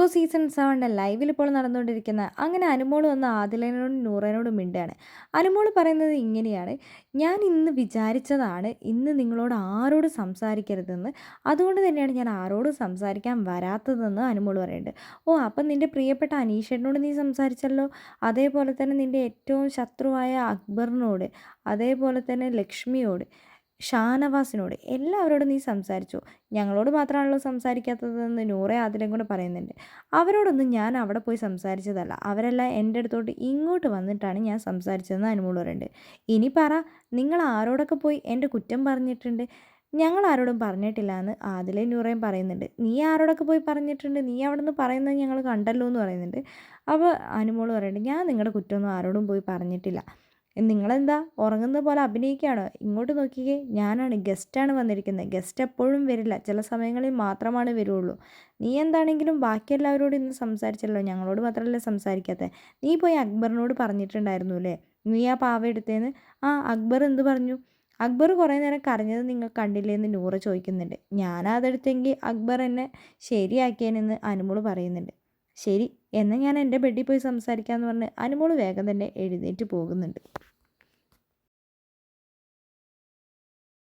Boss season സെവന്റെ ലൈവിൽ ഇപ്പോൾ നടന്നുകൊണ്ടിരിക്കുന്ന അങ്ങനെ അനുമോൾ വന്ന് ആദിലനോടും നൂറനോടും മിണ്ടാണ്. അനുമോൾ പറയുന്നത് ഇങ്ങനെയാണ്. ഞാൻ ഇന്ന് വിചാരിച്ചതാണ് ഇന്ന് നിങ്ങളോട് ആരോട് സംസാരിക്കരുതെന്ന്. അതുകൊണ്ട് തന്നെയാണ് ഞാൻ ആരോടും സംസാരിക്കാൻ വരാത്തതെന്ന് അനുമോൾ പറയുന്നുണ്ട്. ഓ അപ്പം നിന്റെ പ്രിയപ്പെട്ട അനീഷനോട് നീ സംസാരിച്ചല്ലോ? അതേപോലെ തന്നെ നിന്റെ ഏറ്റവും ശത്രുവായ അക്ബറിനോട് അതേപോലെ തന്നെ ലക്ഷ്മിയോട്. ഷാനവാസിനോട് എല്ലാവരോടും നീ സംസാരിച്ചു. ഞങ്ങളോട് മാത്രമാണല്ലോ സംസാരിക്കാത്തതെന്ന് നൂറെ അതിലും കൂടെ പറയുന്നുണ്ട്. അവരോടൊന്നും ഞാൻ അവിടെ പോയി സംസാരിച്ചതല്ല. അവരെല്ലാം എന്റെ അടുത്തോട്ട് ഇങ്ങോട്ട് വന്നിട്ടാണ് ഞാൻ സംസാരിച്ചതെന്ന് അനുമോൾ ഇനി പറ നിങ്ങൾ ആരോടൊക്കെ പോയി എന്റെ കുറ്റം പറഞ്ഞിട്ടുണ്ട്? ഞങ്ങൾ ആരോടും പറഞ്ഞിട്ടില്ല എന്ന് ആദിലെ നൂറയും പറയുന്നുണ്ട്. നീ ആരോടൊക്കെ പോയി പറഞ്ഞിട്ടുണ്ട്? നീ അവിടെ നിന്ന് പറയുന്നത് ഞങ്ങൾ കണ്ടല്ലോ എന്ന് പറയുന്നുണ്ട്. അപ്പോൾ അനുമോൾ പറയുന്നുണ്ട് ഞാൻ നിങ്ങളുടെ കുറ്റമൊന്നും ആരോടും പോയി പറഞ്ഞിട്ടില്ല. നിങ്ങളെന്താ ഉറങ്ങുന്ന പോലെ അഭിനയിക്കുകയാണോ? ഇങ്ങോട്ട് നോക്കിക്കേ ഞാനാണ് ഗസ്റ്റാണ് വന്നിരിക്കുന്നത്. ഗസ്റ്റ് എപ്പോഴും വരില്ല. ചില സമയങ്ങളിൽ മാത്രമാണ് വരുള്ളൂ. നീ എന്താണെങ്കിലും ബാക്കി എല്ലാവരോടും ഇന്ന് സംസാരിച്ചല്ലോ. ഞങ്ങളോട് മാത്രമല്ലേ സംസാരിക്കാത്തത് നീ പോയി അക്ബറിനോട് പറഞ്ഞിട്ടുണ്ടായിരുന്നു അല്ലേ? നീ ആ പാവ എടുത്തേന്ന്? ആ അക്ബർ എന്ത് പറഞ്ഞു? അക്ബർ കുറേ നേരം കരഞ്ഞത് നിങ്ങൾ കണ്ടില്ലേ എന്ന് നൂറ് ചോദിക്കുന്നുണ്ട്. ഞാനതെടുത്തെങ്കിൽ അക്ബർ എന്നെ ശരിയാക്കിയെന്ന് അനുമോൾ പറയുന്നുണ്ട്. ശരി എന്നാൽ ഞാൻ എന്റെ ബെഡിൽ പോയി സംസാരിക്കാമെന്ന് പറഞ്ഞ് അനുമോൾ വേഗം തന്നെ എഴുന്നേറ്റ് പോകുന്നുണ്ട്.